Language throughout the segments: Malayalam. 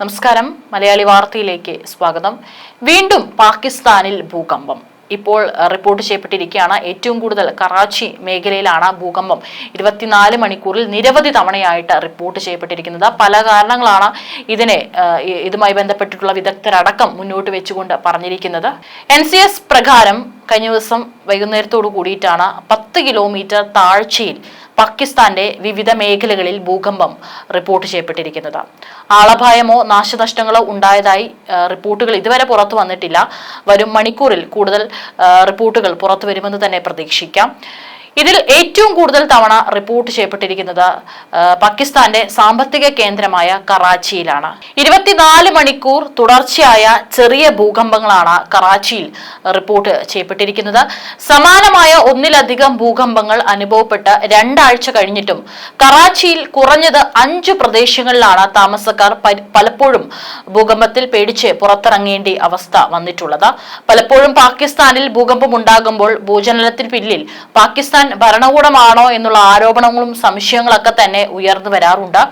നമസ്കാരം. മലയാളി വാർത്തയിലേക്ക് സ്വാഗതം. വീണ്ടും പാകിസ്ഥാനിൽ ഭൂകമ്പം. ഇപ്പോൾ റിപ്പോർട്ട് ചെയ്യപ്പെട്ടിരിക്കുകയാണ്. ഏറ്റവും കൂടുതൽ കറാച്ചി മേഖലയിലാണ് ഭൂകമ്പം. ഇരുപത്തിനാല് മണിക്കൂറിൽ നിരവധി തവണയായിട്ട് റിപ്പോർട്ട് ചെയ്യപ്പെട്ടിരിക്കുന്നത്. പല കാരണങ്ങളാണ് ഇതിനെ ഇതുമായി ബന്ധപ്പെട്ടിട്ടുള്ള വിദഗ്ധരടക്കം മുന്നോട്ട് വെച്ചുകൊണ്ട് പറഞ്ഞിരിക്കുന്നത്. എൻ സി എസ് പ്രകാരം കഴിഞ്ഞ ദിവസം വൈകുന്നേരത്തോടു കൂടിയിട്ടാണ് പത്ത് കിലോമീറ്റർ താഴ്ചയിൽ പാകിസ്ഥാന്റെ വിവിധ മേഖലകളിൽ ഭൂകമ്പം റിപ്പോർട്ട് ചെയ്യപ്പെട്ടിരിക്കുന്നത്. ആളപായമോ നാശനഷ്ടങ്ങളോ ഉണ്ടായതായി റിപ്പോർട്ടുകൾ ഇതുവരെ പുറത്തു വന്നിട്ടില്ല. വരും മണിക്കൂറിൽ കൂടുതൽ റിപ്പോർട്ടുകൾ പുറത്തു വരുമെന്ന് തന്നെ പ്രതീക്ഷിക്കാം. ഇതിൽ ഏറ്റവും കൂടുതൽ തവണ റിപ്പോർട്ട് ചെയ്യപ്പെട്ടിരിക്കുന്നത് പാകിസ്ഥാന്റെ സാമ്പത്തിക കേന്ദ്രമായ കറാച്ചിയിലാണ്. ഇരുപത്തിനാല് മണിക്കൂർ തുടർച്ചയായ ചെറിയ ഭൂകമ്പങ്ങളാണ് കറാച്ചിയിൽ റിപ്പോർട്ട് ചെയ്യപ്പെട്ടിരിക്കുന്നത്. സമാനമായ ഒന്നിലധികം ഭൂകമ്പങ്ങൾ അനുഭവപ്പെട്ട് രണ്ടാഴ്ച കഴിഞ്ഞിട്ടും കറാച്ചിയിൽ കുറഞ്ഞത് അഞ്ച് പ്രദേശങ്ങളിലാണ് താമസക്കാർ പലപ്പോഴും ഭൂകമ്പത്തിൽ പേടിച്ച് പുറത്തിറങ്ങേണ്ടി അവസ്ഥ വന്നിട്ടുള്ളത്. പലപ്പോഴും പാകിസ്ഥാനിൽ ഭൂകമ്പം ഉണ്ടാകുമ്പോൾ ഭൂചലനത്തിന് പിന്നിൽ പാകിസ്ഥാൻ ഭരണകൂടമാണോ എന്നുള്ള ആരോപണങ്ങളും സംശയങ്ങളൊക്കെ തന്നെ ഉയർന്നു വരാറുണ്ട്.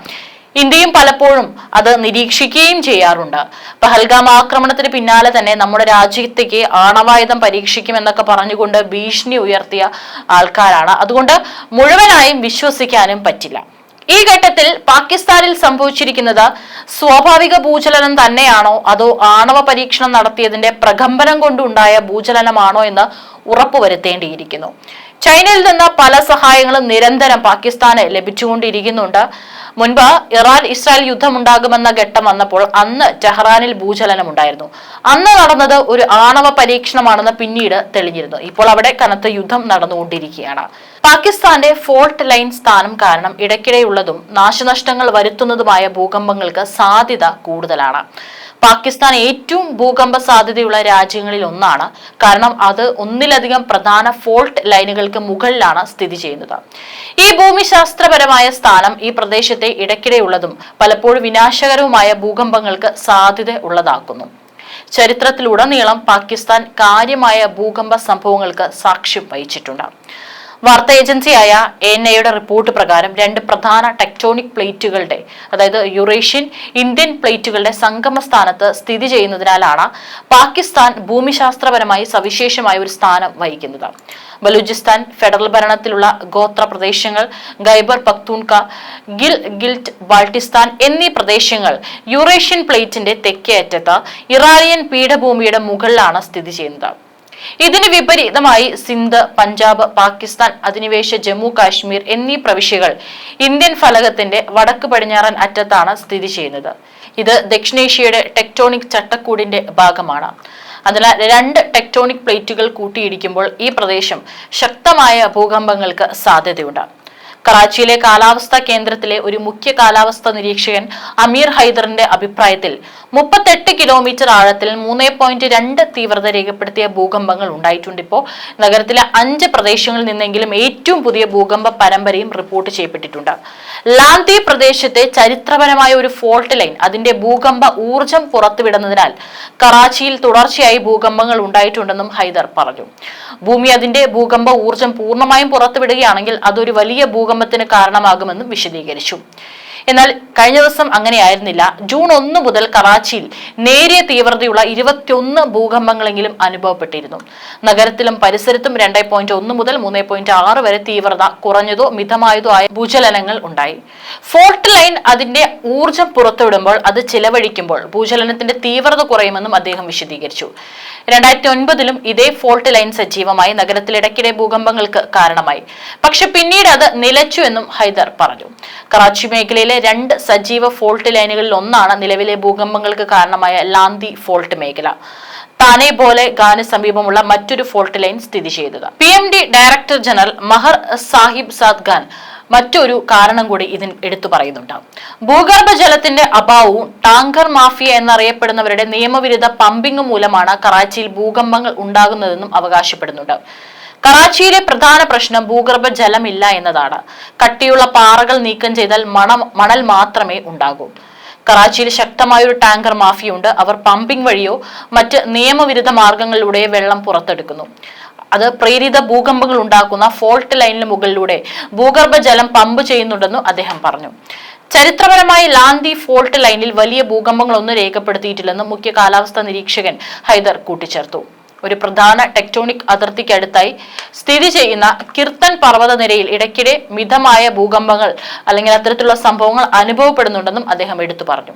ഇന്ത്യയും പലപ്പോഴും അത് നിരീക്ഷിക്കുകയും ചെയ്യാറുണ്ട്. പഹൽഗാം ആക്രമണത്തിന് പിന്നാലെ തന്നെ നമ്മുടെ രാജ്യത്തേക്ക് ആണവായുധം പരീക്ഷിക്കുമെന്നൊക്കെ പറഞ്ഞുകൊണ്ട് ഭീഷണി ഉയർത്തിയ ആൾക്കാരാണ്. അതുകൊണ്ട് മുഴുവനായും വിശ്വസിക്കാനും പറ്റില്ല. ഈ ഘട്ടത്തിൽ പാകിസ്ഥാനിൽ സംഭവിച്ചിരിക്കുന്നത് സ്വാഭാവിക ഭൂചലനം തന്നെയാണോ? അതോ ആണവ പരീക്ഷണം നടത്തിയതിന്റെ പ്രകമ്പനം കൊണ്ടുണ്ടായ ഭൂചലനമാണോ എന്ന് ഉറപ്പുവരുത്തേണ്ടിയിരിക്കുന്നു. ചൈനയിൽ നിന്ന് പല സഹായങ്ങളും നിരന്തരം പാകിസ്ഥാന് ലഭിച്ചുകൊണ്ടിരിക്കുന്നുണ്ട്. മുൻപ് ഇറാൻ ഇസ്രായേൽ യുദ്ധമുണ്ടാകുമെന്ന ഘട്ടം വന്നപ്പോൾ അന്ന് ടെഹ്റാനിൽ ഭൂചലനം ഉണ്ടായിരുന്നു അന്ന് നടന്നത് ഒരു ആണവ പരീക്ഷണമാണെന്ന് പിന്നീട് തെളിഞ്ഞിരുന്നു. ഇപ്പോൾ അവിടെ കനത്ത യുദ്ധം നടന്നുകൊണ്ടിരിക്കുകയാണ്. പാകിസ്ഥാന്റെ ഫോൾട്ട് ലൈൻ സ്ഥാനം കാരണം ഇടയ്ക്കിടെയുള്ളതും നാശനഷ്ടങ്ങൾ വരുത്തുന്നതുമായ ഭൂകമ്പങ്ങൾക്ക് സാധ്യത കൂടുതലാണ്. പാകിസ്ഥാൻ ഏറ്റവും ഭൂകമ്പ സാധ്യതയുള്ള രാജ്യങ്ങളിൽ ഒന്നാണ്. കാരണം അത് ഒന്നിലധികം പ്രധാന ഫോൾട്ട് ലൈനുകൾക്ക് മുകളിലാണ് സ്ഥിതി ചെയ്യുന്നത്. ഈ ഭൂമിശാസ്ത്രപരമായ സ്ഥാനം ഈ പ്രദേശത്തെ ഇടയ്ക്കിടെയുള്ളതും പലപ്പോഴും വിനാശകരവുമായ ഭൂകമ്പങ്ങൾക്ക് സാധ്യത ഉള്ളതാക്കുന്നു. ചരിത്രത്തിലുടനീളം പാകിസ്ഥാൻ കാര്യമായ ഭൂകമ്പ സംഭവങ്ങൾക്ക് സാക്ഷ്യം വഹിച്ചിട്ടുണ്ട്. വാർത്താ ഏജൻസിയായ എൻ ഐയുടെ റിപ്പോർട്ട് പ്രകാരം രണ്ട് പ്രധാന ടെക്ടോണിക് പ്ലേറ്റുകളുടെ അതായത് യുറേഷ്യൻ ഇന്ത്യൻ പ്ലേറ്റുകളുടെ സംഗമ സ്ഥാനത്ത് സ്ഥിതി ചെയ്യുന്നതിനാലാണ് പാകിസ്ഥാൻ ഭൂമിശാസ്ത്രപരമായി സവിശേഷമായ ഒരു സ്ഥാനം വഹിക്കുന്നത്. ബലൂചിസ്ഥാൻ ഫെഡറൽ ഭരണത്തിലുള്ള ഗോത്ര പ്രദേശങ്ങൾ ഖൈബർ പക്തൂൺക ഗിൽ ഗിൽറ്റ് ബാൾട്ടിസ്ഥാൻ എന്നീ പ്രദേശങ്ങൾ യുറേഷ്യൻ പ്ലേറ്റിന്റെ തെക്കേ അറ്റത്ത് ഇറാനിയൻ പീഠഭൂമിയുടെ മുകളിലാണ് സ്ഥിതി ചെയ്യുന്നത്. ഇതിന് വിപരീതമായി സിന്ധ് പഞ്ചാബ് പാകിസ്ഥാൻ അധിനിവേശ ജമ്മു കാശ്മീർ എന്നീ പ്രവിശ്യകൾ ഇന്ത്യൻ ഫലകത്തിന്റെ വടക്ക് പടിഞ്ഞാറൻ അറ്റത്താണ് സ്ഥിതി ചെയ്യുന്നത്. ഇത് ദക്ഷിണേഷ്യയുടെ ടെക്ടോണിക് ചട്ടക്കൂടിന്റെ ഭാഗമാണ്. അതിനാൽ രണ്ട് ടെക്ടോണിക് പ്ലേറ്റുകൾ കൂട്ടിയിടിക്കുമ്പോൾ ഈ പ്രദേശം ശക്തമായ ഭൂകമ്പങ്ങൾക്ക് സാധ്യതയുണ്ട്. കറാച്ചിയിലെ കാലാവസ്ഥാ കേന്ദ്രത്തിലെ ഒരു മുഖ്യ കാലാവസ്ഥാ നിരീക്ഷകൻ അമീർ ഹൈദറിന്റെ അഭിപ്രായത്തിൽ മുപ്പത്തെട്ട് കിലോമീറ്റർ ആഴത്തിൽ മൂന്ന് പോയിന്റ് രണ്ട് തീവ്രത രേഖപ്പെടുത്തിയ ഭൂകമ്പങ്ങൾ ഉണ്ടായിട്ടുണ്ട് ഇപ്പോൾ. നഗരത്തിലെ അഞ്ച് പ്രദേശങ്ങളിൽ നിന്നെങ്കിലും ഏറ്റവും പുതിയ ഭൂകമ്പ പരമ്പരയും റിപ്പോർട്ട് ചെയ്യപ്പെട്ടിട്ടുണ്ട്. ലാന്തി പ്രദേശത്തെ ചരിത്രപരമായ ഒരു ഫോൾട്ട് ലൈൻ അതിന്റെ ഭൂകമ്പ ഊർജം പുറത്തുവിടുന്നതിനാൽ കറാച്ചിയിൽ തുടർച്ചയായി ഭൂകമ്പങ്ങൾ ഉണ്ടായിട്ടുണ്ടെന്നും ഹൈദർ പറഞ്ഞു. ഭൂമി അതിന്റെ ഭൂകമ്പ ഊർജം പൂർണമായും പുറത്തുവിടുകയാണെങ്കിൽ അതൊരു വലിയ ഭൂകമ്പത്തിന് കാരണമാകുമെന്നും വിശദീകരിച്ചു എന്നാൽ കഴിഞ്ഞ ദിവസം അങ്ങനെയായിരുന്നില്ല. ജൂൺ ഒന്ന് മുതൽ കറാച്ചിയിൽ നേരിയ തീവ്രതയുള്ള ഇരുപത്തിയൊന്ന് ഭൂകമ്പങ്ങളെങ്കിലും അനുഭവപ്പെട്ടിരുന്നു. നഗരത്തിലും പരിസരത്തും രണ്ടേ പോയിന്റ് ഒന്ന് മുതൽ മൂന്ന് പോയിന്റ് ആറ് വരെ തീവ്രത കുറഞ്ഞതോ മിതമായതോ ആയ ഭൂചലനങ്ങൾ ഉണ്ടായി. ഫോർട്ട് ലൈൻ അതിന്റെ ഊർജം പുറത്തുവിടുമ്പോൾ അത് ചിലവഴിക്കുമ്പോൾ ഭൂചലനത്തിന്റെ തീവ്രത കുറയുമെന്നും അദ്ദേഹം വിശദീകരിച്ചു. രണ്ടായിരത്തി ഒൻപതിലും ഇതേ ഫോൾട്ട് ലൈൻ സജീവമായി നഗരത്തിൽ ഇടയ്ക്കിടെ ഭൂകമ്പങ്ങൾക്ക് കാരണമായി. പക്ഷെ പിന്നീട് അത് നിലച്ചു എന്നും ഹൈദർ പറഞ്ഞു. കറാച്ചി മേഖലയിലെ രണ്ട് സജീവ ഫോൾട്ട് ലൈനുകളിൽ ഒന്നാണ് നിലവിലെ ഭൂകമ്പങ്ങൾക്ക് കാരണമായ ലാന്തി ഫോൾട്ട് മേഖല. താനെ പോലെ ഗാന സമീപമുള്ള മറ്റൊരു ഫോൾട്ട് ലൈൻ സ്ഥിതി ചെയ്തത് P M D director general Mahr Sahibzad Khan മറ്റൊരു കാരണം കൂടി ഇതിന് എടുത്തു പറയുന്നുണ്ട്. ഭൂഗർഭ ജലത്തിന്റെ അഭാവവും ടാങ്കർ മാഫിയ എന്നറിയപ്പെടുന്നവരുടെ നിയമവിരുദ്ധ പമ്പിംഗ് മൂലമാണ് കറാച്ചിയിൽ ഭൂകമ്പങ്ങൾ ഉണ്ടാകുന്നതെന്നും അവകാശപ്പെടുന്നുണ്ട്. കറാച്ചിയിലെ പ്രധാന പ്രശ്നം ഭൂഗർഭ ജലമില്ല എന്നതാണ്. കട്ടിയുള്ള പാറകൾ നീക്കം ചെയ്താൽ മണ മണൽ മാത്രമേ ഉണ്ടാകൂ. കറാച്ചിയിൽ ശക്തമായ ഒരു ടാങ്കർ മാഫിയുണ്ട്. അവർ പമ്പിംഗ് വഴിയോ മറ്റ് നിയമവിരുദ്ധ മാർഗങ്ങളിലൂടെ വെള്ളം പുറത്തെടുക്കുന്നു. അത് പ്രേരിത ഭൂകമ്പങ്ങൾ ഉണ്ടാക്കുന്ന ഫോൾട്ട് ലൈനിന് മുകളിലൂടെ ഭൂഗർഭ ജലം പമ്പ് ചെയ്യുന്നുണ്ടെന്നും അദ്ദേഹം പറഞ്ഞു. ചരിത്രപരമായി ലാന്തി ഫോൾട്ട് ലൈനിൽ വലിയ ഭൂകമ്പങ്ങളൊന്നും രേഖപ്പെടുത്തിയിട്ടില്ലെന്നും മുഖ്യ കാലാവസ്ഥാ നിരീക്ഷകൻ ഹൈദർ കൂട്ടിച്ചേർത്തു. ഒരു പ്രധാന ടെക്ടോണിക് അതിർത്തിക്കടുത്തായി സ്ഥിതി ചെയ്യുന്ന കിർത്തൻ പർവതനിരയിൽ ഇടയ്ക്കിടെ മിതമായ ഭൂകമ്പങ്ങൾ അല്ലെങ്കിൽ അത്തരത്തിലുള്ള സംഭവങ്ങൾ അനുഭവപ്പെടുന്നുണ്ടെന്നും അദ്ദേഹം എടുത്തു പറഞ്ഞു.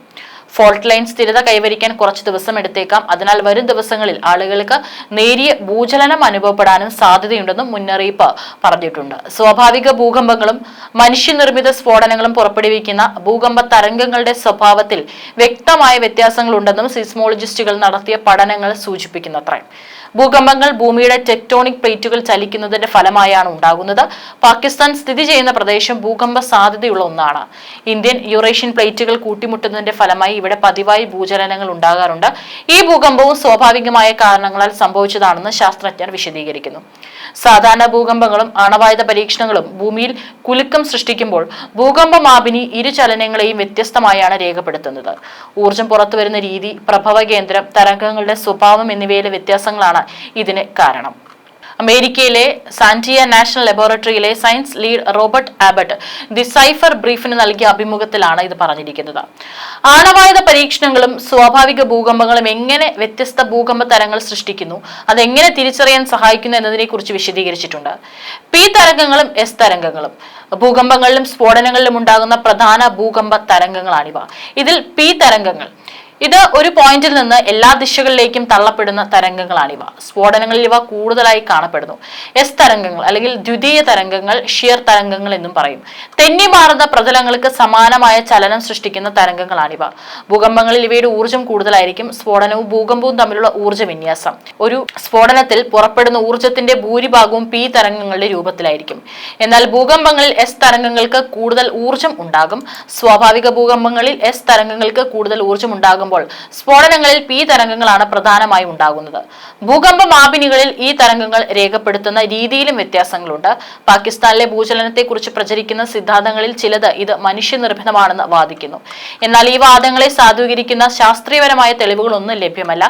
ഫോൾട്ട് ലൈൻ സ്ഥിരത കൈവരിക്കാൻ കുറച്ച് ദിവസം എടുത്തേക്കാം. അതിനാൽ വരും ദിവസങ്ങളിൽ ആളുകൾക്ക് നേരിയ ഭൂചലനം അനുഭവപ്പെടാനും സാധ്യതയുണ്ടെന്നും മുന്നറിയിപ്പ് പറഞ്ഞിട്ടുണ്ട്. സ്വാഭാവിക ഭൂകമ്പങ്ങളും മനുഷ്യനിർമ്മിത സ്ഫോടനങ്ങളും പുറപ്പെടുവിക്കുന്ന ഭൂകമ്പ തരംഗങ്ങളുടെ സ്വഭാവത്തിൽ വ്യക്തമായ വ്യത്യാസങ്ങളുണ്ടെന്നും സിസ്മോളജിസ്റ്റുകൾ നടത്തിയ പഠനങ്ങൾ സൂചിപ്പിക്കുന്നത്രേ. ഭൂകമ്പങ്ങൾ ഭൂമിയുടെ ടെക്ടോണിക് പ്ലേറ്റുകൾ ചലിക്കുന്നതിന്റെ ഫലമായാണ് ഉണ്ടാകുന്നത്. പാകിസ്ഥാൻ സ്ഥിതി ചെയ്യുന്ന പ്രദേശം ഭൂകമ്പ സാധ്യതയുള്ള ഒന്നാണ്. ഇന്ത്യൻ യുറേഷ്യൻ പ്ലേറ്റുകൾ കൂട്ടിമുട്ടുന്നതിന്റെ ഫലമായി ഇവിടെ പതിവായി ഭൂചലനങ്ങൾ ഉണ്ടാകാറുണ്ട്. ഈ ഭൂകമ്പവും സ്വാഭാവികമായ കാരണങ്ങളാൽ സംഭവിച്ചതാണെന്ന് ശാസ്ത്രജ്ഞർ വിശദീകരിക്കുന്നു. സാധാരണ ഭൂകമ്പങ്ങളും ആണവായുധ പരീക്ഷണങ്ങളും ഭൂമിയിൽ കുലുക്കം സൃഷ്ടിക്കുമ്പോൾ ഭൂകമ്പമാപിനി ഇരു ചലനങ്ങളെയും വ്യത്യസ്തമായാണ് രേഖപ്പെടുത്തുന്നത്. ഊർജം പുറത്തുവരുന്ന രീതി പ്രഭവ കേന്ദ്രം തരംഗങ്ങളുടെ സ്വഭാവം എന്നിവയിലെ വ്യത്യാസങ്ങളാണ് ഇതിന് കാരണം. അമേരിക്കയിലെ Sandia national ലബോറട്ടറിയിലെ science lead Robert Abbott the Cipher ബ്രീഫിന് നൽകിയ അഭിമുഖത്തിലാണ് ഇത് പറഞ്ഞിരിക്കുന്നത്. ആണവായുധ പരീക്ഷണങ്ങളും സ്വാഭാവിക ഭൂകമ്പങ്ങളും എങ്ങനെ വ്യത്യസ്ത ഭൂകമ്പ തരങ്ങൾ സൃഷ്ടിക്കുന്നു അതെങ്ങനെ തിരിച്ചറിയാൻ സഹായിക്കുന്നു എന്നതിനെ കുറിച്ച് വിശദീകരിച്ചിട്ടുണ്ട്. പി തരംഗങ്ങളും എസ് തരംഗങ്ങളും ഭൂകമ്പങ്ങളിലും സ്ഫോടനങ്ങളിലും ഉണ്ടാകുന്ന പ്രധാന ഭൂകമ്പ തരംഗങ്ങളാണിവ. ഇതിൽ പി തരംഗങ്ങൾ ഇത് ഒരു പോയിന്റിൽ നിന്ന് എല്ലാ ദിശകളിലേക്കും തള്ളപ്പെടുന്ന തരംഗങ്ങളാണിവ സ്ഫോടനങ്ങളിൽ ഇവ കൂടുതലായി കാണപ്പെടുന്നു. എസ് തരംഗങ്ങൾ അല്ലെങ്കിൽ ദ്വിതീയ തരംഗങ്ങൾ ഷിയർ തരംഗങ്ങൾ എന്നും പറയും. തെന്നി മാറുന്ന പ്രതലങ്ങൾക്ക് സമാനമായ ചലനം സൃഷ്ടിക്കുന്ന തരംഗങ്ങളാണിവ ഭൂകമ്പങ്ങളിൽ ഇവയുടെ ഊർജം കൂടുതലായിരിക്കും. സ്ഫോടനവും ഭൂകമ്പവും തമ്മിലുള്ള ഊർജ വിന്യാസം. ഒരു സ്ഫോടനത്തിൽ പുറപ്പെടുന്ന ഊർജത്തിന്റെ ഭൂരിഭാഗവും പി തരംഗങ്ങളുടെ രൂപത്തിലായിരിക്കും. എന്നാൽ ഭൂകമ്പങ്ങളിൽ എസ് തരംഗങ്ങൾക്ക് കൂടുതൽ ഊർജം ഉണ്ടാകും. സ്വാഭാവിക ഭൂകമ്പങ്ങളിൽ എസ് തരംഗങ്ങൾക്ക് കൂടുതൽ ഊർജം ഉണ്ടാകുമ്പോൾ സ്ഫോടനങ്ങളിൽ പി തരംഗങ്ങളാണ് പ്രധാനമായും ഉണ്ടാകുന്നത്. ഭൂകമ്പ മാപിനികളിൽ ഈ തരംഗങ്ങൾ രേഖപ്പെടുത്തുന്ന രീതിയിലും വ്യത്യാസങ്ങളുണ്ട്. പാകിസ്ഥാനിലെ ഭൂചലനത്തെക്കുറിച്ച് പ്രചരിക്കുന്ന സിദ്ധാന്തങ്ങളിൽ ചിലത് ഇത് മനുഷ്യനിർമ്മിതമാണെന്ന് വാദിക്കുന്നു. എന്നാൽ ഈ വാദങ്ങളെ സാധൂകരിക്കുന്ന ശാസ്ത്രീയപരമായ തെളിവുകളൊന്നും ലഭ്യമല്ല.